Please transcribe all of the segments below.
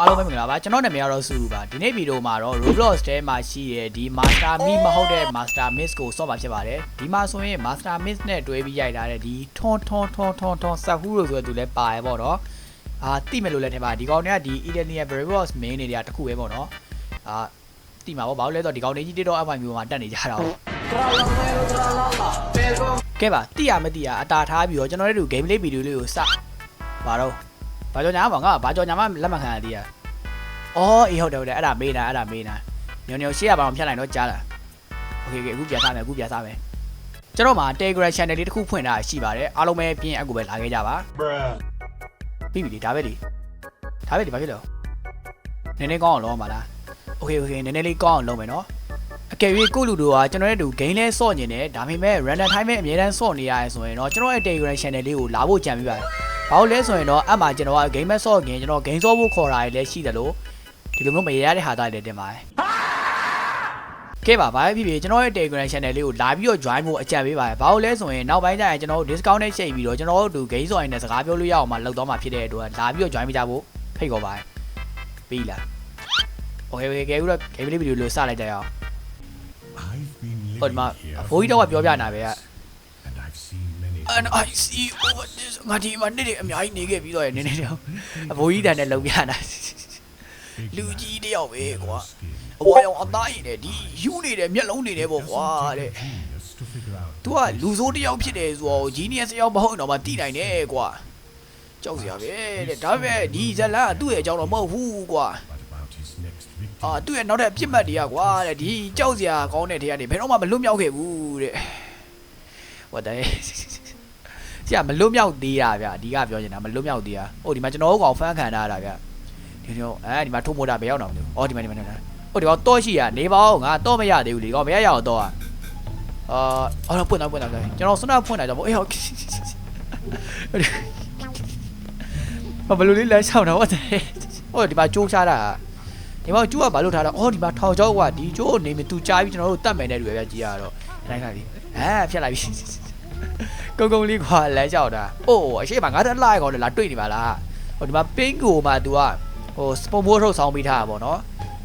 အားလုံးပဲမင်္ဂလာပါကျွန်တော်နာမည်ကတော့စုပါဒီနေ့ဗီဒီယိုမှာတော့ Roblox ထဲမှာရှိတဲ့ဒီ Master Me မဟုတ်တဲ့ Master Miss ကိုစော့မှာဖြစ်ပါတယ်ဒီမှာဆိုရင် Master Miss နဲ့တွဲပြီးရိုက်ထားတဲ့ဒီထွန်ထွန်ထွန်ထွန်ထွန်စက်ဟူးလို့ဆိုတဲ့သူလည်းပါရပေါ့နော်အာတိမယ်လို့လည်းထင်ပါဒီကောင်တွေကဒီ Italian Roblox main တွေတွေကတစ်ခုပဲပေါ့နော်အာတိမှာပေါ့ဘာလို့လဲဆိုတော့ဒီကောင်တွေကြီးတိတော့ FI မျိုးမှာတက်နေကြတာပေါ့ကဲပါတိရမတိရအတာထားပြီးတော့ကျွန်တော်တို့ game play video လေးကိုစပါတော့ ဘာကြောင့်ညာမှာငါဘာကြောင့်ညာမှာလက်မခံရသေးရ။အော်အေးဟုတ်တယ်ဟုတ်တယ်အဲ့ဒါမေးတာအဲ့ဒါမေးတာ။ညောင်ညောင်ရှေ့ကဘာမှဖြတ်လိုက်တော့ကြားလား။ Okay okay အခုပြန်စားမယ်အခုပြန်စားမယ်။ကျွန်တော်မှာ Telegram channel လေးတစ်ခုဖွင့်ထားရှိပါတယ်။အားလုံးပဲပြင်းအကူပဲလာခဲ့ကြပါ Bruh. ။ပြီးပြီလေဒါပဲလေ။ဒါပဲလေဘာဖြစ်လို့။နည်းနည်းကောင်းအောင်လုပ်အောင်ပါလား။ Okay okay နည်းနည်းလေးကောင်းအောင်လုပ်မယ်နော်။အကယ်၍ကိုလူတို့ကကျွန်တော်ရဲ့တူ game လဲဆော့နေတယ်ဒါပေမဲ့ random time ပဲအများတန်းဆော့နေရတယ်ဆိုရင်တော့ကျွန်တော်ရဲ့ Telegram channel လေးကိုလာဖို့ကြံပြီးပါတယ်။ ဘာလို့လဲဆိုရင်တော့အမှကျွန်တော်က game မဲ့ဆော့ခင်ကျွန်တော် game ဆော့ဖို့ခေါ်တာလည်းရှိတယ်လို့ဒီလိုမျိုးမရရတဲ့ဟာသားတွေလည်းတင်ပါတယ်ကဲပါဘာဖြစ်ဖြစ်ကျွန်တော်ရဲ့ Telegram channel လေးကိုလာပြီးတော့ join ဖို့အကြံပေးပါတယ်ဘာလို့လဲဆိုရင်နောက်ပိုင်းကျရင်ကျွန်တော်တို့ discount နဲ့ချိန်ပြီးတော့ကျွန်တော်တို့ game ဆိုရင်လည်းစကားပြောလို့ရအောင်မှလောက်တော့မှဖြစ်တဲ့အတွက်လာပြီးတော့ join ပေးကြဖို့ဖိတ်ခေါ်ပါတယ်ပြီးလား Okay okay ကဲဦးတော့ game လေး video လေးစလိုက်ကြရအောင် I've been ဟိုဒီ living မှာ here အဖိုးကြီးတော့ကပြောပြနေတာပဲက and I've seen many and I see over this ငါဒီမှာနေ့တွေအများကြီးနေခဲ့ပြီးတော့ရနေနေတော့အဖိုးကြီးတန်နဲ့လုံပြတာ big လူ man ကြီးတယောက်ပဲကွာ skin. အပေါ်ရောင်အသားရည်နဲ့ဒီယူနေတဲ့မျက်လုံးတွေနဲ့ပေါ့ Doesn't ကွာ take တဲ့ a genius to figure out ။ तू ကလူဆိုးတစ်ယောက်ဖြစ်တယ်ဆိုတော့ genius တစ်ယောက်မဟုတ်ရင်တော့မသိနိုင်နဲ့ကွာ။ကြောက်စရာပဲတဲ့။ဒါပေမဲ့ဒီဇလန်ကသူ့ရဲ့အကြောင်းတော့မဟုတ်ဘူးကွာ what about his next victim. ။အာသူ့ရဲ့နောက်တဲ့အပြစ်မှတ်တွေကကွာတဲ့ဒီကြောက်စရာကောင်းတဲ့ထဲကနေဘယ်တော့မှမလွတ်မြောက်ခဲ့ဘူးတဲ့။ What the ဆရာမလွတ်မြောက်သေးတာဗျ။ဒီကပြောနေတာမလွတ်မြောက်သေးတာ။ဟိုဒီမှာကျွန်တော်တို့ကောင်ဖန်ခံထားတာဗျ။ဒီတော့အဲဒီမှာထုံမိုတာဘယ်ရောက်တော့မလဲ။အော်ဒီမှာဒီမှာဒီမှာ။ဟိုဒီကောင်တော့ရှိရနေပါဦးငါတော့မရသေးဘူးလေ။ကောင်မရရအောင်တော့อ่ะ။အာအော်ပွင့်တော့ပွင့်တော့ကျွန်တော်စနဖွင့်လိုက်တော့အေးဟုတ်ဘာဘလို့လေးလမ်းချောင်းတော့ဟုတ်တယ်ဟိုဒီမှာကြိုးချတာဒီမှာကျိုးကဘာလို့ထားတာအော်ဒီမှာထောင်ချောက်ကဒီကျိုးနေမြသူကြားပြီးကျွန်တော်တို့တတ်မယ်တဲ့လူပဲကြည်ရတော့နိုင်ခါပြီအဲဖြတ်လိုက်ပြီ ကုန်းကုန်းလေးကွာလမ်းချောက်တာအိုးအရှိမငါတက်လာကောင်လည်းလာတွေ့နေပါလားဟိုဒီမှာပင်းကိုမှ तू ကဟိုစပုံမိုးထုတ်ဆောင်ပေးထားတာပေါ့နော်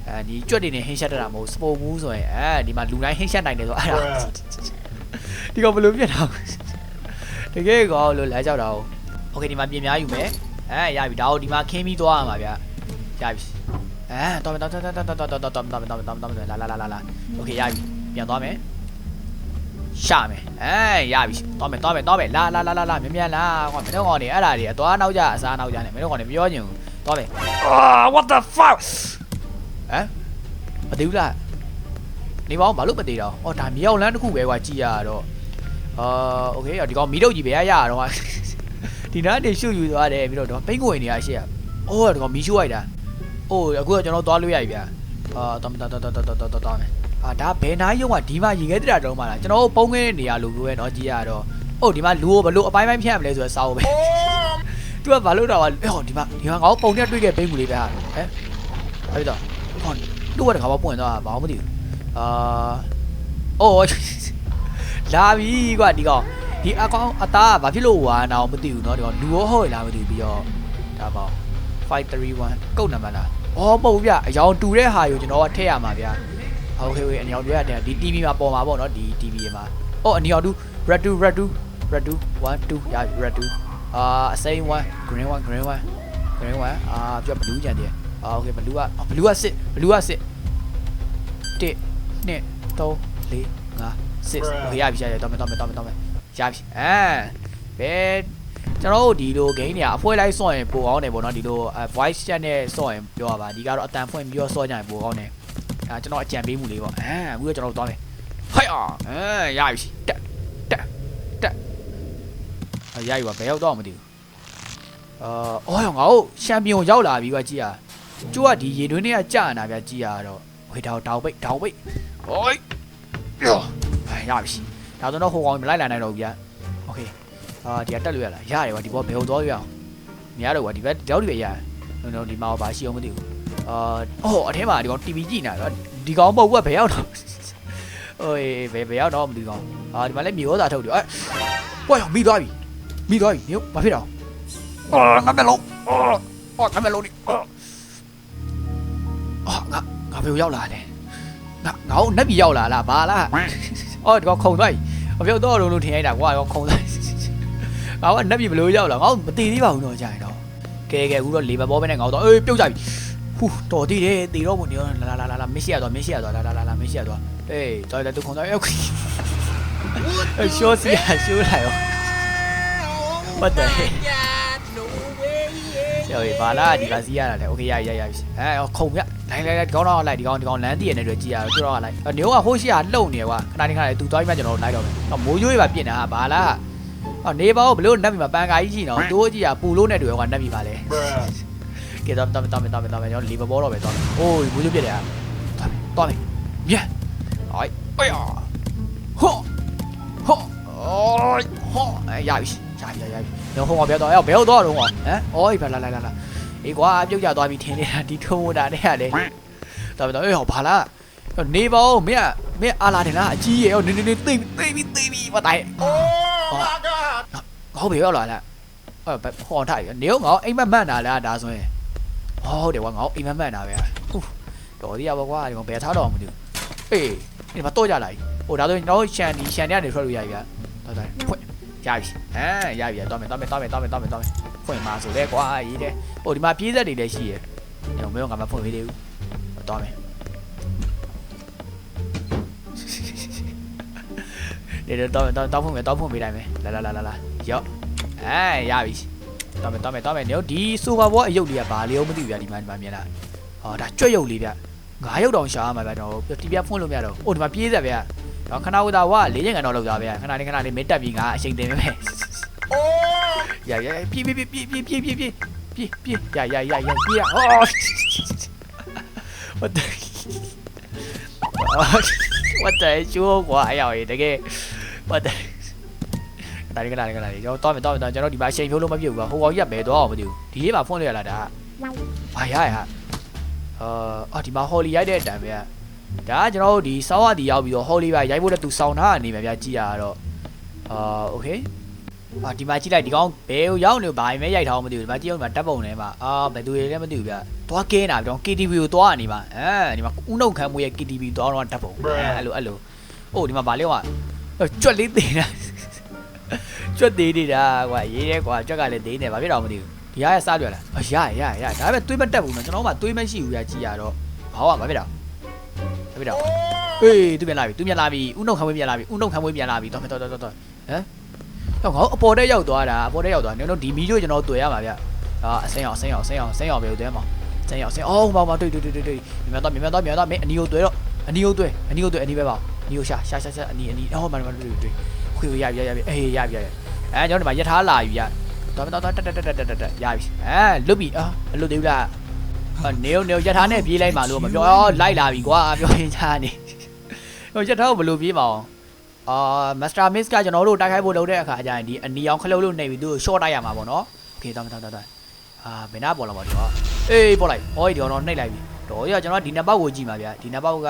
အဲဒီကြွက်တွေနဲ့ဟင်းရှက်တတာမဟုတ်စပုံမူးဆိုရင်အဲဒီမှာလူတိုင်းဟင်းရှက်နိုင်တယ်ဆိုအဲ့ဒါ Bruh. ဒီကောင်ဘယ်လိုပြတ်တာတကယ်ကောလို့လဲကြောက်တာဟုတ်โอเคဒီမှာပြင်များယူမယ်အဲရပြီဒါကိုဒီမှာခင်းပြီးသွားရမှာဗျရပြီအဲတော်မယ်တော်တော်တော်တော်တော်တော်တော်တော်တော်တော်တော်တော်လာလာလာလာလာโอเคရပြီပြန်သွားမယ် ရှာမယ်အဲရပြီသွားမယ်သွားမယ်သွားမယ်လာလာလာလာလာမြန်မြန်လာကွာမင်းတို့ကောင်နေအဲ့ဒါတွေအသွားနောက်ကြအစားနောက်ကြနေမင်းတို့ကောင်နေပြောချင်ဘူးသွားမယ်အာ what the fuck ဟမ်မသိဘူးလား နေပါဦးဘာလို့မသေးတော့အော်ဒါမြောက်လန်းတစ်ခုပဲကွာကြည်ရတော့အာโอเคဒီကောင်မီးတုပ်ကြီးပဲရရတော့ကွာဒီနားနေရှုယူသွားတယ်ပြီးတော့တော့ပိတ်ကိုဝင်နေရရှေ့อ่ะအော်ဒီကောင်မီးရှို့လိုက်တာအိုးအခုတော့ကျွန်တော်သွားလို့ရပြီဗျာအာတော်တော်တော်တော်တော်တော်တော်တော်မယ် အာဒါဘယ်နားရုံကဒီမှာရေခဲတရာတုံးပါလားကျွန်တော်ပုံငင်းနေရလို့ပဲเนาะကြည်ရတော့အိုးဒီမှာလူကိုဘလို့အပိုင်းပိုင်းဖြတ်ရမလဲဆိုတော့စောင်းပဲသူကဘာလို့တော့ဟောဒီမှာဒီမှာငါ့ပုံနဲ့တွေ့ခဲ့ပိတ်ကူလေးပဲဟာဟဲ့အဲ့တော့ဟောသူ့ကတခါမှပွင့်သွားတာဘာမှမသိဘူး အာအိုးလာပြီကွာဒီကောင်ဒီအကောင်အသားကဘာဖြစ်လို့ဝါနာအောင်မသိဘူးเนาะဒီကောင်လူရောဟုတ်လားမသိဘူးပြီးတော့ဒါပေါ့531ကုတ်နံပါတ်လားအော်မဟုတ်ဘူးဗျအယောင်တူတဲ့ဟာကိုကျွန်တော်ကထည့်ရမှာဗျ ဟုတ်ကဲ့ဟုတ်ကဲ့အနီအောင်တွေ့ရတယ်ဒီ TV မှာပေါ်မှာပေါ့နော်ဒီ TV မှာအော်အနီအောင်တူ Ratu Ratu Ratu 1 2ရ Ratu အာအစိမ်း1 green 1 green 1 green 1အာပြ blue ကြံတယ်အာ okay blue က blue က6 blue က6 1 2 3 4 5 6 okay ရပြီရရတော့မယ်တော့မယ်တော့မယ်တော့မယ်ရပြီအဲဘယ်ကျွန်တော်တို့ဒီလို game တွေအဖွဲလိုက်ဆော့ရင်ပိုကောင်းတယ်ပေါ့နော်ဒီလို voice chat နဲ့ဆော့ရင်ပြောရပါဒီကတော့အတန်ဖွင့်ပြီးတော့ဆော့ကြရင်ပိုကောင်းတယ် အဲကျွန်တော်အကြံပေးမှုလေးပေါ့အဲအခုတော့ကျွန်တော်တို့သွားမယ်ဟိုက်အောင်အဲရပြီတက်တက်တက်ရပြီပါဘယ်ရောက်တော့မသိဘူးအာအော်ငါတို့ချန်ပီယံရောက်လာပြီကွာကြည်ရကျိုးကဒီရေတွင်းတွေကကြာနာဗျကြည်ရတော့ဝေတောင်တောင်ပိတ်တောင်ပိတ် โอ้ยယောအဲရပြီဒါဆိုတော့ဟိုကောင်မလိုက်လာနိုင်တော့ဘူးဗျာโอเคအာဒီကတက်လို့ရလားရတယ်ကွာဒီဘောဘယ်ဟိုသွားရအောင်မရတော့ကွာဒီဘက်တောက်ဒီပဲရတယ်နော်နော်ဒီမှာဘာရှိအောင်မသိဘူး Ờ, ồ, thế mà ဒီကောင် TV ကြည့်နေတာဒီကောင်မဟုတ်ဘူးကဘယ်ရောက်တော့ဟိုဘယ်ဘယ်ရောက်တော့မသိကောင်အာဒီမှာလည်းမြေဩဇာထုတ်တယ်အဲဟွာမိသွားပြီမိသွားပြီမျိုးဘာဖြစ်တော့အာငါမလုံးအာငါမလုံးဒီအာငါငါဘယ်ရောက်လာလဲငါငါ့နက်ပြီရောက်လာလားဘာလားအော်ဒီကောင်ခုံသွားပြီအပြောတော့လုံးလုံးထင်ရိုက်တာကွာရောခုံသွားငါကနက်ပြီဘလို့ရောက်လာငါ့မတည်သေးပါဘူးတော့ကြာရင်တော့ကဲကဲအခုတော့လေဘဘောပဲနဲ့ငါတော့အေးပြုတ်ကြပြီ ဟူတော်သေးတယ်တေတော့ဘုံတေတော့လာလာလာလာမရှိရတော့မရှိရတော့လာလာလာလာမရှိရတော့အေးတော်တယ်သူခုံတော့ရောက်ပြီရှိုးစီရရှိုးလာရော What the heck ကျော်ဘာလာဒီကစီးရတာလေ Okay ရရရပြီအဲခုံပြလိုက်လိုက်လိုက်ဒီကောင်းတော့လိုက်ဒီကောင်းဒီကောင်းလမ်းတည်ရနေတွေ့ကြည့်ရတော့သူတော့လိုက်နေကဟိုးရှိရလှုပ်နေကွာခဏနေခဏလေသူသွားပြီးမှကျွန်တော်လိုက်တော့မယ်တော့မိုးရိုးရပါပြင်တာဘာလာအော်နေပါဦးဘလို့နတ်ပြီမှာပန်ကာကြီးကြီးနော်တိုးကြည့်ရပူလို့နဲ့တွေ့ရောကနတ်ပြီပါလေ ကဲတော့တော့တော့တော့တော့ကျွန်တော်လီဗာဘောတော့ပဲသွားအိုးမိုးရွေးပြစ်တယ်သွားမယ်မြန်အိုင်အေးဟောဟောအိုးဟောရပြီရပြီရပြီညဟိုမှာပြောတော့အဲ့ဘယ်တော့တော့ဟမ်အော်အေးပါလာလာလာအေးကွာပြုတ်ကြသွားပြီထင်နေတာဒီထုံးတာနဲ့ကလေတော်ပြီတော့အေးဟောဘာလားနေပါဦးမင်းမင်းအာလာတယ်လားအကြီးရေနေနေနေသိသိပြီသိပြီမတိုင်ဟောဘယ်ရောက်လာလဲအဲ့ဟောထားရနေငါအိမ်မက်မှန်တာလားဒါဆိုရင် ဟုတ်တယ်ကွာငါအိမ်မက်မှန်တာပဲဟုတ်တော်သေးရပါကွာဒီကောင်ဘယ်ထားတော့မသိဘူးအေးဒီမှာတော့ကြလာပြီဟိုဒါဆိုရင်တော့ရှန်ဒီရှန်တဲ့ကနေထွက်လို့ရပြီဗျတော်တော်ဖွင့်ရပြီဟမ်ရပြီတော့မယ်တော့မယ်တော့မယ်တော့မယ်တော့မယ်တော့မယ်ဖွင့်မှာဆိုလဲကွာရေးတယ်ဟိုဒီမှာပြေးဆက်တွေလည်းရှိရယ်ညောင်မင်းကမဖွင့်ပေးသေးဘူးတော့မယ်ဒီတော့တော့တော့ဖွင့်မယ်တော့ဖွင့်ပေးလိုက်မယ်လာလာလာလာလာရော့အဲရပြီ တော်မယ်တော်မယ်တော်မယ်ညဒီဆိုပါဘောအယုတ်လေးကဘာလေးရောမသိဘူးဗျာဒီမှာဒီမှာမြင်လားဟောဒါကြွက်ယုတ်လေးဗျငါးယုတ်တောင်ရှာရမှာဗျာတော့ဒီပြဖွင့်လို့မရတော့အိုဒီမှာပြေးဆက်ဗျာတော့ခဏဝတာဝလေးချိန်ကတော့လောက်သားဗျာခဏလေးခဏလေးမင်းတက်ပြီးငါအချိန်တင်ပေးမယ်ရရပြေးပြေးပြေးပြေးပြေးပြေးပြေးပြေးပြေးပြေးရရရရပြေးဟော what the what the ချိုးကွာအရောက်ရေတကယ် what the ဒါလေးကလာလေးကလာလေးကျွန်တော်တော့မယ်တော့မယ်ကျွန်တော်ဒီမှာချိန်ဖြိုးလို့မပြည့်ဘူးကွာဟိုကောင်ကြီးကဘယ်တော့အောင်မသိဘူးဒီလေးမှာဖွင့်လို့ရလားဒါဘာရရဟာအာအော်ဒီမှာဟော်လီရိုက်တဲ့အတန်ပဲဒါကကျွန်တော်တို့ဒီစောင်းရတီရောက်ပြီးတော့ဟော်လီပါရိုက်ဖို့လည်းသူစောင်းထားအနေပဲဗျာကြည့်ရတော့အာโอเคအာဒီမှာကြည့်လိုက်ဒီကောင်ဘယ်ကိုရောက်နေဘာမှရိုက်ထားအောင်မသိဘူးဒီမှာကြည့်အောင်ဒီမှာဓာတ်ပုံထဲမှာအာဘယ်သူတွေလဲမသိဘူးဗျာသွားကဲနေတာပြီးတော့ KTV ကိုသွားနေမှာအဲဒီမှာဦးနှုတ်ခမ်းမွေးရဲ့ KTV သွားတော့ဓာတ်ပုံအဲ့လိုအဲ့လိုအိုးဒီမှာဗာလေးကကြွက်လေးတင်တာ ကျွတ်သေးနေတာကွာရေးရဲကွာကျွက်ကလည်းသေးနေဘာဖြစ်တော့မသိဘူးဒီရရစားပြလာအရရရရဒါပေမဲ့သွေးမတက်ဘူးနော်ကျွန်တော်မှသွေးမရှိဘူးရကြည်ရတော့ဘာကဘာဖြစ်တော့ဘာဖြစ်တော့အေးသူပြန်လာပြီသူပြန်လာပြီဥနှုတ်ခံမွေးပြန်လာပြီဥနှုတ်ခံမွေးပြန်လာပြီတော့တော့တော့တော့ဟမ်တော့ငါအပေါ်တက်ရောက်သွားတာအပေါ်တက်ရောက်သွားနေတော့ဒီမီတို့ကျွန်တော်တွေ့ရမှာဗျအာအစင်းအောင်အစင်းအောင်အစင်းအောင်အစင်းအောင်ပဲတွေ့မှာစင်းအောင်စင်းအော်ဘာဘာတွေ့တွေ့တွေ့တွေ့မြတ်တော့မြတ်တော့မြတ်တော့မင်းအနီကိုတွေ့တော့အနီကိုတွေ့အနီကိုတွေ့အနီပဲပါအနီကိုရှာရှာရှာရှာအနီအနီအော်မမတွေ့တွေ့တွေ့ ခွေရရရရအေးရရရ အဲကျွန်တော်ဒီမှာယထာလာပြီရတော်တော်တော်တက်တက်တက်တက်တက်ရပြီအဲလွတ်ပြီအာမလွတ်သေးဘူးလားနေုံနေုံယထာနဲ့ပြေးလိုက်ပါလို့မပြောအော်လိုက်လာပြီကွာပြောရင်ချာနေဟိုယထာကိုဘယ်လိုပြေးပါအောင်အာမစတာမစ်ကကျွန်တော်တို့တိုက်ခိုက်ဖို့လုပ်တဲ့အခါကျရင်ဒီအနီအောင်ခလုတ်လို့နေပြီသူ့ကို short တိုက်ရမှာပေါ့နော်โอเคတော်တော်တော်တော်အာဘယ်နာပေါ်လာပါဒီကွာအေးပေါ်လိုက်ဟောဒီကောင်တော့နှိပ်လိုက်ပြီတော်ရကျွန်တော်ဒီနှစ်ပေါက်ကိုကြည့်ပါဗျာဒီနှစ်ပေါက်က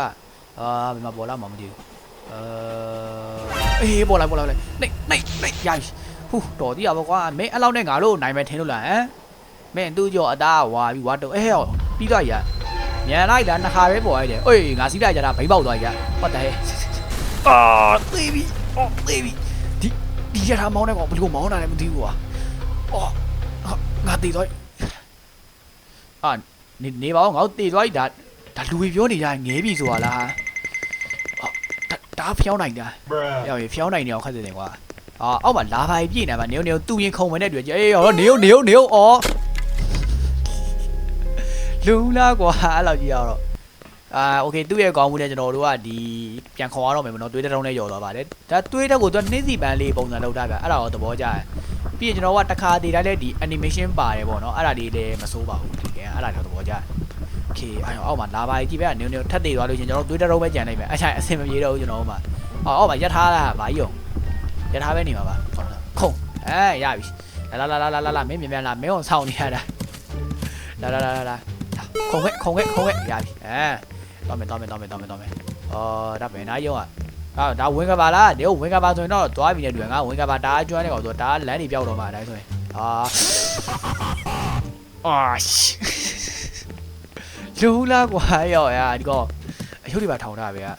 အာဘယ်မှာပေါ်လာမှာမသိဘူးအဲ အေးပေါ်လိုက်ပေါ်လိုက်နှိပ်နှိပ်နှိပ်ရပြီဟူတော်သေးရပါကွာမင်းအဲ့လောက်နဲ့ငါတို့နိုင်မယ်ထင်လို့လားဟမ်မင်းသူ့ကြောအသားဝါပြီးဝါတော့အေးဟောပြီးတော့ရမြန်လိုက်တာနှစ်ခါပဲပေါ်ရတယ်အေးငါစီးလိုက်ကြတာဘိပေါက်သွားကြဟုတ်တယ်အာသေပြီအော်သေပြီဒီဒီရထားမောင်းတဲ့ကောင်ဘယ်လိုမောင်းတာလဲမသိဘူးကွာအော်ငါတေးသွားအာနေနေပါဦးငါတို့တေးသွားပြီဒါဒါလူတွေပြောနေကြငဲပြီဆိုတာလားအော် ဒါဒါဖျောင်းနိုင်တာ ရောက်ရဖျောင်းနိုင်နေအောင်ခက်တယ်ကွာအာအောက်မှာလာပါပြည့်နေမှာနေုံနေုံသူရင်ခုံမနဲ့တွေ့ကြအေးဟောနေုံနေုံနေုံအော်လူလားကွာအဲ့လောက်ကြီးရတော့အာโอเคသူ့ရဲ့ကောင်းမှုနဲ့ကျွန်တော်တို့ကဒီပြန်ခေါ်ရတော့မယ်မနော်တွေးတဲ့တုံးနဲ့ယော်သွားပါတယ်ဒါတွေးတဲ့ကိုသူကနှင်းစီပန်းလေးပုံစံလောက်တာဗျအဲ့ဒါတော့သဘောကျတယ်ပြီးရင်ကျွန်တော်ကတစ်ခါတည်တိုင်းလဲဒီ animation ပါတယ်ပေါ့နော်အဲ့ဒါလေးလည်းမစိုးပါဘူးဒီကအဲ့ဒါတော့သဘောကျတယ် โอเคအဲ့အောက်မှာလာပါကြည့်ပဲနေုံနေုံထပ်တည်သွားလို့ချင်းကျွန်တော်တို့တွေးတဲ့တုံးပဲကြံနိုင်မယ်အဲ့ချိုင်အဆင်မပြေတော့ဘူးကျွန်တော်တို့မှာအော်အောက်မှာရထားတာဗာကြီးအောင် ရထားပဲနေမှာပါခုံအဲရပြီလာလာလာလာလာလာမင်းမြန်မြန်လာမင်းအောင်ဆောင်းနေရတာလာလာလာလာလာခုံခဲ့ခုံခဲ့ခုံခဲ့ရပြီအဲတော့မယ်တော့မယ်တော့မယ်တော့မယ်တော့မယ်အော်ဒါဘယ်နာရုံอ่ะအာဒါဝင်ကပါလားဒီဝင်ကပါဆိုရင်တော့သွားပြီနဲ့တွေ့ငါဝင်ကပါဒါကျွမ်းနေကောင်ဆိုဒါလမ်းနေပြောက်တော့မှာအတိုင်းဆိုရင်အာအာ လူ လူလားကွာရောရဒီကောအယုတ်တွေပါထောင်ထားဗျာ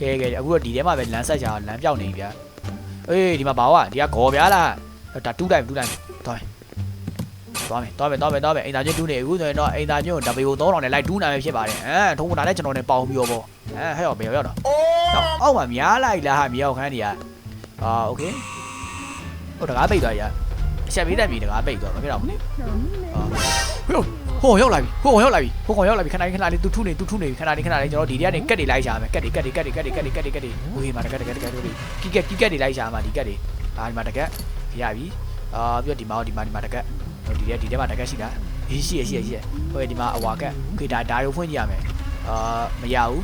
ကဲကဲအခုတော့ဒီထဲမှာပဲလမ်းဆက်ကြအောင်လမ်းပြောက်နေပြီဗျာအေးဒီမှာဘာဝဒီကဂော်ဗျာလားဒါတူးတိုင်းတူးတိုင်းသွားမယ်သွားမယ်သွားမယ်သွားမယ်သွားမယ်အိမ်သားချင်းတူးနေအခုဆိုရင်တော့အိမ်သားချင်းကို W 3000နဲ့လိုက်တူးနိုင်မှာဖြစ်ပါတယ်အဲထုံးတာလည်းကျွန်တော်နဲ့ပေါင်းပြီးတော့ပေါ့အဲဟဲ့ရောဘယ်ရောက်တော့အောက်မှာများလိုက်လားဟာမြောက်ခန်းတွေကအာโอเคဟိုတကားပိတ်သွားရ အချက်ပေးတဲ့ပြီတကားပိတ်သွားမဖြစ်တော့ဘူးလေဟိုရောက်လာပြီဟိုရောက်လာပြီဟိုကောင်ရောက်လာပြီခဏလေးခဏလေးသူထုနေသူထုနေခဏလေးခဏလေးကျွန်တော်ဒီထဲကနေကက်တွေလိုက်ရှာမယ်ကက်တွေကက်တွေကက်တွေကက်တွေကက်ကက်တွေကက်တွေကက်တွေဟိုမှာတကက်တကက်တကက်တွေကီကက်ကီကက်တွေလိုက်ရှာမှာဒီကက်တွေအာဒီမှာတကက်ရပြီအာပြီးတော့ဒီမှာဒီမှာဒီမှာတကက်ဒီထဲဒီထဲမှာတကက်ရှိတာအေးရှိရရှိရရှိရဟိုဒီမှာအဝါကက်ခေဒါဒါရုံဖွင့်ကြည့်ရမယ်အာမရဘူး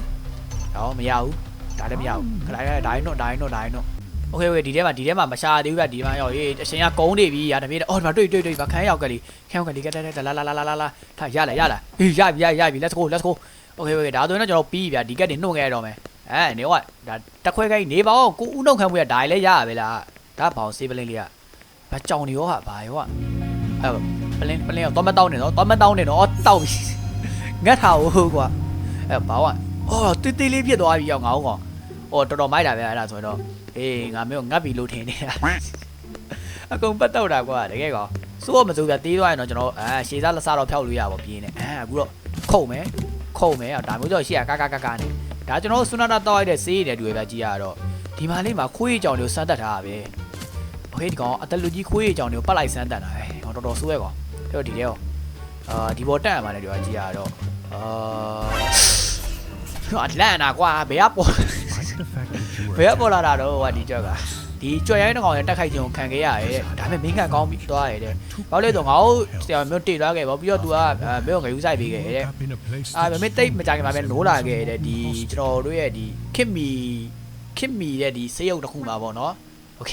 ဟောမရဘူးဒါလည်းမရဘူးခလိုက်ဒါရင်တော့ဒါရင်တော့ဒါရင်တော့ โอเคโอเคဒီထဲမှာဒီထဲမှာမရှာသေးဘူးဗျဒီမှာရောက်ရေးအရှင်ကကုန်းနေပြီရာတပြေးအော်ဒီမှာတွေ့တွေ့တွေ့ဗခန်းရောက်ကလေးခန်းရောက်ကလေးကတက်တက်လာလာလာလာလာထားရလာရလာအေးရပြီရရပြီ let's go let's go โอเคโอเคဒါဆိုရင်တော့ကျွန်တော်ပြီးပြီဗျဒီကက်တွေနှုတ်ခဲ့ရတော့မယ်အဲနေကဒါတက်ခွဲခိုင်းနေပါဦးကိုဦးနှုတ်ခံမှုရဒါလည်းရရပဲလားဒါဘောင်စေးပလင်းလေးကဘာကြောင်နေရောဟာဘာရောဟာအဲပလင်းပလင်းတော့မတောင်းနေတော့တော့မတောင်းနေတော့တောက်ပြီငတ်ထားဦးကွာအဲဘာဝအော်တေးသေးလေးဖြစ်သွားပြီရောက်ငါဦးကောင်အော်တော်တော်မိုက်တာပဲအဲ့ဒါဆိုရင်တော့ အေးငါမျိုးငတ်ပြီလို့ထင်နေတာအကုန်ပတ်တော့တာကွာတကယ်ကောစိုးမစိုးပြတေးသွားရင်တော့ကျွန်တော်အဲရှေးစားလက်စားတော့ဖျောက်လို့ရပါပြင်းနေအဲအခုတော့ခုတ်မယ်ခုတ်မယ်ဒါမျိုးတော့ရှေ့ကကာကာကာကာနေဒါကျွန်တော်ဆွနာတာတောက်ရတဲ့စေးရတဲ့တွေ့ပဲကြည်ရတော့ဒီမှာလေးမှာခွေးကြောင်တွေကိုစမ်းတက်ထားတာပဲโอเคဒီကောင်အတလူကြီးခွေးကြောင်တွေကိုပတ်လိုက်စမ်းတက်တာပဲဟောတော်တော်ဆိုးရဲကောင်တော့ဒီထဲရောအာဒီဘောတက်ရမှာလေဒီကကြည်ရတော့အာအလန့်နာကွာဘယ်ကပေါ် ဘယ် were ကပေါ်လာတာတော့ဟိုကဒီကြောက်ကဒီကြွက်ရိုင်းတစ်ကောင်ရဲ့တက်ခိုက်ခြင်းကိုခံခဲ့ရတယ်ဒါပေမဲ့မင်းကကောင်းပြီးသွားရတယ်တဲ့ဘာလို့လဲဆိုတော့ငါတို့ဆရာမျိုးတိသွားခဲ့ပေါ့ပြီးတော့ तू ကအဲမင်းကိုငယူဆိုင်ပေးခဲ့တဲ့ up in a place အာ that မင်းတိတ်မကြခင်မှာပဲနိုးလာခဲ့တဲ့ဒီကျွန်တော်တို့ရဲ့ဒီခစ်မီခစ်မီတဲ့ဒီဆေးရုံတစ်ခုမှာပေါ့နော်โอเค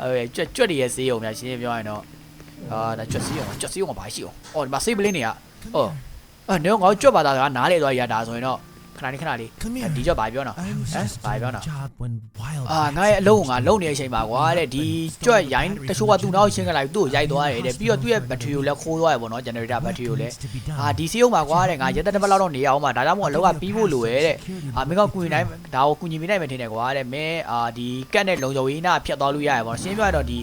အဲကြွက်ကြွက်တွေရဲ့ဆေးရုံများရှင်းရှင်းပြောရရင်တော့အာဒါကြွက်ဆေးရုံကြွက်ဆေးရုံကဘာရှိအောင်အော်ဒီမှာဆေးပလင်းတွေကအော်အာနေငါကြွက်ပါသားကနားလေသွားရတာဆိုရင်တော့ ခဏလေးခဏလေး Come ဒီ here. ကြွက်ဘာပြောနော် I was Eh? just Bye, doing Bella. a job when wild အာငါရဲ့အလုံးကလုံနေတဲ့အချိန်မှာကွာတဲ့ဒီကြွက်ရိုင်းတချို့ကသူ့နောက်ရှင်းခလိုက်သူ့ကိုရိုက်သွားတယ်တဲ့ပြီးတော့သူ့ရဲ့ဘက်ထရီကိုလည်းခိုးသွားတယ်ပေါ့နော်ဂျန်နရေတာဘက်ထရီကိုလည်း to be done. အာဒီစီးရုံမှာကွာတဲ့ငါရက်တက်တစ်ပတ်လောက်တော့နေအောင်ပါဒါကြောင့်မို့အလောက်ကပြီးဖို့လိုရဲ့တဲ့အာမင်းကကူညီနိုင်ဒါကိုကူညီပေးနိုင်မယ်ထင်တယ်ကွာတဲ့မင်းအာဒီကက်နဲ့လုံခြုံရေးနာဖြတ်သွားလို့ရရပေါ့နော်ရှင်းပြရတော့ဒီ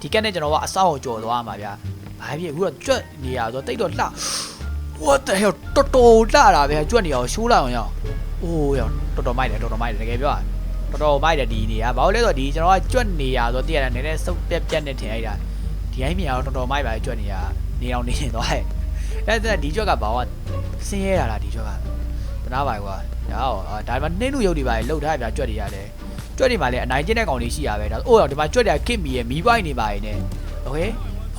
ဒီကက်နဲ့ကျွန်တော်ကအဆောက်ကိုကြော်သွားမှာဗျာဘာဖြစ်အခုတော့ကြွက်နေရဆိုတိတ်တော့လှ what the hell တော်တော်လှတာပဲကြွက်နေရအောင်ရှိုးလိုက်အောင်ရအောင်အိုးရတော်တော်မိုက်တယ်တော်တော်မိုက်တယ်တကယ်ပြောရ တော်တော်မိုက်တယ်ဒီနေရာဘာလို့လဲဆိုတော့ဒီကျွန်တော်ကကြွက်နေရဆိုတော့တည့်ရတယ်နည်းနည်းစုပ်ပြက်ပြက်နဲ့ထင်လိုက်တာဒီအိုင်းမြေကတော့တော်တော်မိုက်ပါကြွက်နေရနေအောင်နေနေသွားတယ်အဲ့ဒါဒီကြွက်ကဘာကဆင်းရဲတာလားဒီကြွက်ကတနာပါကွာဒါဟောဒါမှနှင်းလူရုပ်တွေပါလှုပ်ထားပြကြွက်တွေရတယ်ကြွက်တွေမှာလည်းအနိုင်ကျင့်တဲ့ကောင်တွေရှိရပဲဒါအိုးရောဒီမှာကြွက်တွေကခစ်မီရဲ့မီးပွိုင်းနေပါရင်ねโอเค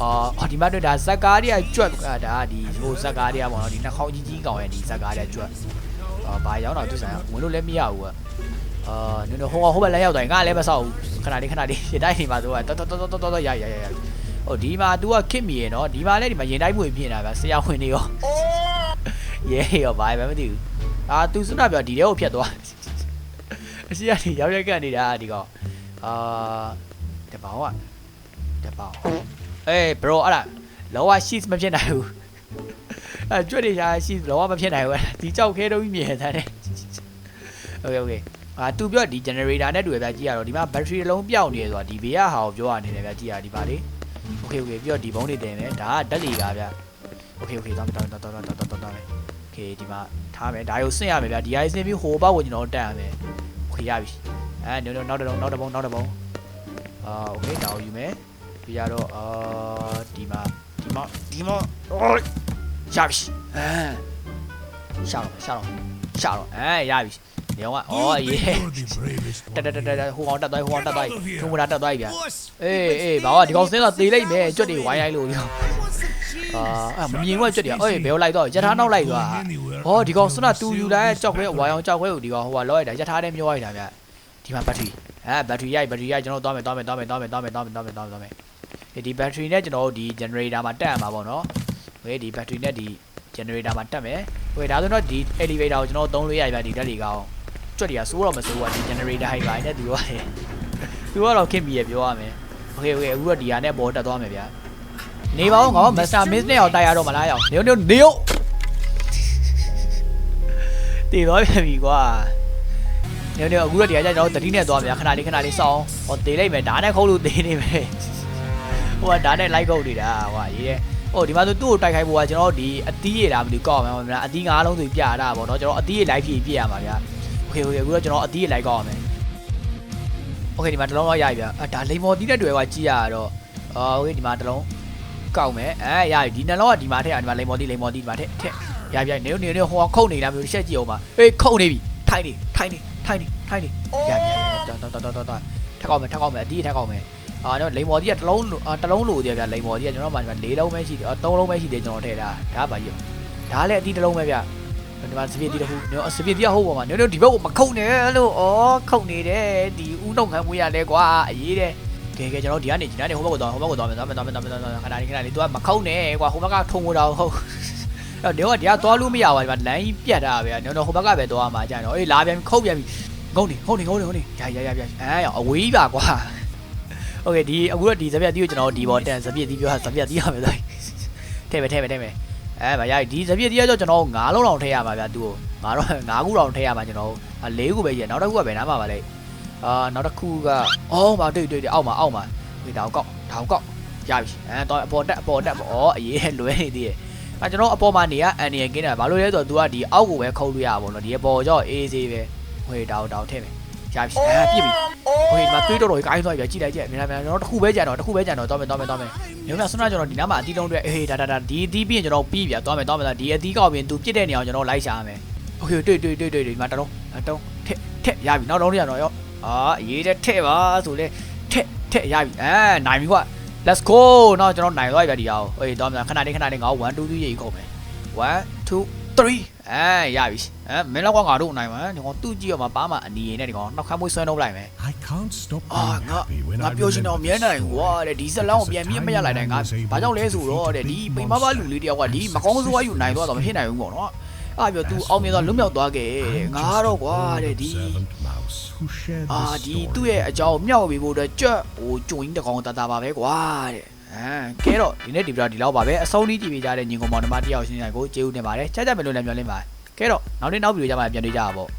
အော်ဒီမှာတော့ဒါဇက်ကားတွေကကြွက်ဒါဒီဟိုဇက်ကားတွေကပေါ့နော်ဒီနှာခေါင်းကြီးကြီးကောင်ရဲ့ဒီဇက်ကားတွေကကြွက်အော်ဘာရောက်တော့သူဆိုင်ဝင်လို့လည်းမရဘူးကအာနင်တို့ဟိုကဟိုဘက်လည်းရောက်သွားရင်ငါလည်းမဆောက်ဘူးခဏလေးခဏလေးရင်တိုင်းနေမှာသူကတော်တော်တော်တော်တော်ရရရရဟိုဒီမှာ तू ကခစ်မီရနော်ဒီမှာလည်းဒီမှာရင်တိုင်းမွေဖြစ်နေတာဗျဆရာဝင်နေရောရဲရောဘာမှမသိဘူးအာ तू စွနာပြောဒီတဲကိုဖြတ်သွားအရှိကနေရောက်ရက်ကတ်နေတာဒီကောင်အာတပောင်ကတပောင် အေး bro အဲ့ဒါလောက sheet မဖြစ်နိုင်ဘူးအဲကြွက်နေရ sheet လောကမဖြစ်နိုင်ဘူးဒီကြောက်ခဲတော့မြင်တယ်တဲ့ okay okay အာသူပြောဒီ generator နဲ့တူရပြကြည့်ရတော့ဒီမှာ battery အလုံးပြောင်းနေတယ်ဆိုတာဒီဘေးကဟာကိုပြောရနေတယ်ဗျကြည့်ရဒီပါလေ okay okay ပြီးတော့ဒီဘုံတွေတင်မယ်ဒါကဓာတ်လီကားဗျ okay okay တော့တော့တော့တော့တော့တော့တော့မယ် okay ဒီမှာထားမယ်ဒါရုပ်ဆင့်ရမယ်ဗျဒီဟာဆင့်ပြီးဟိုဘောက်ကိုကျွန်တော်တက်ရမယ် okay ရပြီအဲနောက်နောက်နောက်တစ်ဘုံနောက်တစ်ဘုံအာ okay ဒါကိုယူမယ် ပြီးရတော့အာဒီမှာဒီမှာဒီမှာရပြီအဲရှာတော့ရှာတော့ရှာတော့အဲရပြီညောင်းကအော်ရေး You're the bravest တက်တက်တက်တက်ဟိုကောင်တက်သွားဟိုကောင်တက်သွား Get out of here. ထုံးမတာတက်သွားပြီဗျာ Boss, အေးအေးဘာကဒီကောင်စင်းတော့သေလိုက်မယ်ကြွက်တွေဝိုင်းရိုက်လို့ဒီကောင်အာအဲ့မမြင်ဘူးကြွက်တွေအေးဘယ်ကိုလိုက်တော့ရထားနောက်လိုက်သွား going anywhere ဟောဒီကောင်စန until တူ I ယူ seal လာတဲ့ this ကြောက်ခွဲ battle. ဝိုင်းအောင်ကြောက်ခွဲကိုဒီကောင်ဟိုကလောလိုက်တာရထားထဲမျောလိုက်တာဗျာဒီမှာဘက်ထရီအဲဘက်ထရီရိုက်ဘက်ထရီရိုက်ကျွန်တော်သွားမယ်သွားမယ်သွားမယ်သွားမယ်သွားမယ်သွားမယ်သွားမယ်သွားမယ်သွားမယ် ဒီဘက်ထရီနဲ့ကျွန်တော်တို့ဒီ generator မှာတက်ရမှာပေါ့နော်ဟေးဒီဘက်ထရီနဲ့ဒီ generator မှာတက်မယ်ဟေးဒါဆိုတော့ဒီ elevator ကိုကျွန်တော်သုံးလို့ရပြီဗျာဒီတက်တွေကောင်ကြွက်တွေကစိုးတော့မစိုးဘူးဒီ generator ဟိုက်ပါနဲ့သူကသူကတော့ခင်ပြီးရပြောရမယ် โอเคโอเคအခုတော့ဒီဟာနဲ့ပေါ်တက်သွားမယ်ဗျာနေပါဦးငါမစတာမစ်နဲ့အောင်တိုက်ရတော့မလားရောက်နေနေနေ တည်သွားပြန်ပြီကွာညနေအခုတော့တရားကြကျွန်တော်တတိနဲ့သွားပြန်ခဏလေးခဏလေးစောင်းဟောတည်လိုက်မယ်ဓာတ်နဲ့ခုတ်လို့တည်နေမယ် ဟိုကဓာတ်နဲ့လိုက်ခုတ်နေတာဟွာရေးတယ်ဟိုဒီမှာဆိုသူ့ကိုတိုက်ခိုက်ဖို့ကကျွန်တော်ဒီအတီးရတာမလို့ကောက်အောင်မယ်အတီးငါးလုံးဆိုပြရတာပေါ့နော်ကျွန်တော်အတီးရလိုက်ဖြည့်ပြရမှာဗျာโอเคโอเคအခုတော့ကျွန်တော်အတီးရလိုက်ကောက်အောင်မယ်โอเคဒီမှာတစ်လုံးတော့ရပြီဗျာဒါလိန်မော်တီးတဲ့တွေကကြည့်ရတော့အော်โอเคဒီမှာတစ်လုံးကောက်မယ်အဲရပြီဒီနှလုံးကဒီမှာထည့်အောင်ဒီမှာလိန်မော်တီးလိန်မော်တီးဒီမှာထည့်ထည့် ရပြနေနေနေဟိုခုတ်နေတာမျိုးရှက်ကြည့်အောင်ပါအေးခုတ်နေပြီထိုင်းနေထိုင်းနေထိုင်းနေထိုင်းနေရပြတော်တော်တော်တော်တော်ထက်ကောက်မယ်ထက်ကောက်မယ်အတီးထက်ကောက်မယ် အာတော့လိန်မော်ကြီးကတစ်လုံးတစ်လုံးလိုသေးဗျလိန်မော်ကြီးကကျွန်တော်မှဒီမှာ၄လုံးပဲရှိတယ်၃လုံးပဲရှိတယ်ကျွန်တော်ထည့်တာဒါပါကြီးဒါလည်းအတီးတစ်လုံးပဲဗျဒီမှာစပစ်တီတစ်ခုနော်စပစ်တီကဟုတ်ပါမှာနော်ဒီဘက်ကိုမခုတ်နဲ့လို့ဩခုတ်နေတယ်ဒီဦးနှုတ်ခံမွေးရလဲကွာအေးတဲ့ကဲကဲကျွန်တော်ဒီကနေဒီကနေဟိုဘက်ကိုသွားဟိုဘက်ကိုသွားမယ်သွားမယ်သွားမယ်သွားမယ်သွားမယ်ခဏလေးခဏလေး तू ကမခုတ်နဲ့ကွာဟိုဘက်ကထုံလို့တော့ဟုတ်အဲ့တော့ဒီကသွားလို့မရပါဘူးဒီမှာလမ်းကြီးပြတ်တာပဲကျွန်တော်ဟိုဘက်ကပဲသွားမှာကြာတော့အေးလာပြန်ခုတ်ပြန်ပြီငုံနေဟုတ်နေဟုတ်နေဟုတ်နေရရရရအဲအဝေးပါကွာ โอเคဒီအခုတော့ဒီစပြက်တီးကိုကျွန်တော်ဒီဘော်တန်စပြက်တီးပြောတာစပြက်တီးရမယ်ဆိုထဲပဲထဲပဲထဲပဲအဲမရဒီစပြက်တီးကတော့ကျွန်တော်၅လုံးလောက်ထည့်ရမှာဗျာသူ့ကိုငါတော့၅ခုလောက်ထည့်ရမှာကျွန်တော်၄ခုပဲရနောက်တစ်ခုကဘယ်နားမှာပါလဲအာနောက်တစ်ခုကအော်မတွေ့တွေ့တွေ့အောက်မှာအောက်မှာဒီတောင်ကောက်တောင်ကောက်ရပြီအဲတော့အပေါ်တက်အပေါ်တက်ပေါ့ဩအေးလွဲနေသေးရဲ့ အဲကျွန်တော်အပေါ်မှာနေရအန်နီရကင်းတာဘာလို့လဲဆိုတော့ तू ကဒီအောက်ကိုပဲခုတ်လို့ရပါဘောနော်ဒီအပေါ်ကြောအေးစေးပဲဟွေတောက်တောက်ထည့်မယ် ရပြီအဲပြစ်ပြီဟွေဒီမှာတွေးတော့တော့ကိုင်းသွားပြီကြည့်လိုက်ကြည့်မြန်မြန်ကျွန်တော်တစ်ခုပဲကြံတော့တစ်ခုပဲကြံတော့သွားမယ်သွားမယ်သွားမယ်ညမြဆွမ်းကျွန်တော်ဒီနားမှာအတီးလုံးတွေအေးဒါဒါဒါဒီအတီးပြီးရင်ကျွန်တော်ပြီးပြသွားမယ်သွားမယ်ဒီအတီးကောက်ပြီး तू ပြစ်တဲ့နေအောင်ကျွန်တော်လိုက်ရှာရမယ်โอเคတွေ့တွေ့တွေ့တွေ့ဒီမှာတလုံးတလုံးထက်ထက်ရပြီနောက်တော့ရတော့ရောအာရေးတဲ့ထက်ပါဆိုလဲထက်ထက်ရပြီအဲနိုင်ပြီကွာ let's go နော်ကျွန်တော်နိုင်သွားပြီဗျဒီအောင်အေးသွားမယ်ခဏလေးခဏလေးငါ1 2 3ရေးခုတ်မယ် 1 2 3အဲရပြီအဲမင်းလောက်ကငါတို့နိုင်မှာဒီကောင်သူ့ကြည့်ရမှာပါမှာအနီရနဲ့ဒီကောင်နောက်ခမ်းမွေးဆွဲနှုတ်လိုက်မယ် I can't stop အာ being ငါ happy when ငါ I ပြောချင်တော့ remember မြဲ this နိုင်ကွာ moment. တဲ့ဒီဇက်လောင်းကိုပြန်ပြီးမရလိုက်နိုင်ငါဘာကြောင့်လဲဆိုတော့တဲ့ဒီပိန်မမလူလေးတယောက်ကဒီမကောင်းဆိုးဝါးယူနိုင်တော့တော့မဖြစ်နိုင်ဘူးပေါ့နော်အဲ့ပြော तू အောင်မြင်တော့လွတ်မြောက်သွားခဲ့တဲ့ I'm ငါ just တော့ကွာ a တဲ့ဒီ observant mouse who shared အာ this ဒီသူ့ story ရဲ့အကြောင်းမြောက်ပြီးဖို့အတွက်ကြွတ်ဟိုကြုံကြီးတကောင်တတာပါပဲကွာတဲ့ အဲကဲတော့ဒီနေ့ဒီဗီဒီယိုဒီလောက်ပါပဲအဆုံးထိကြည့်ပေးကြတဲ့ညီကောင်မောင်နှမတယောက်ရှင်းနိုင်ကိုကျေးဇူးတင်ပါတယ်ချက်ချက်ပဲလို့လည်းမျှော်လင့်ပါတယ်ကဲတော့နောက်နေ့နောက်ဗီဒီယိုကြမှာပြန်တွေ့ကြပါပေါ့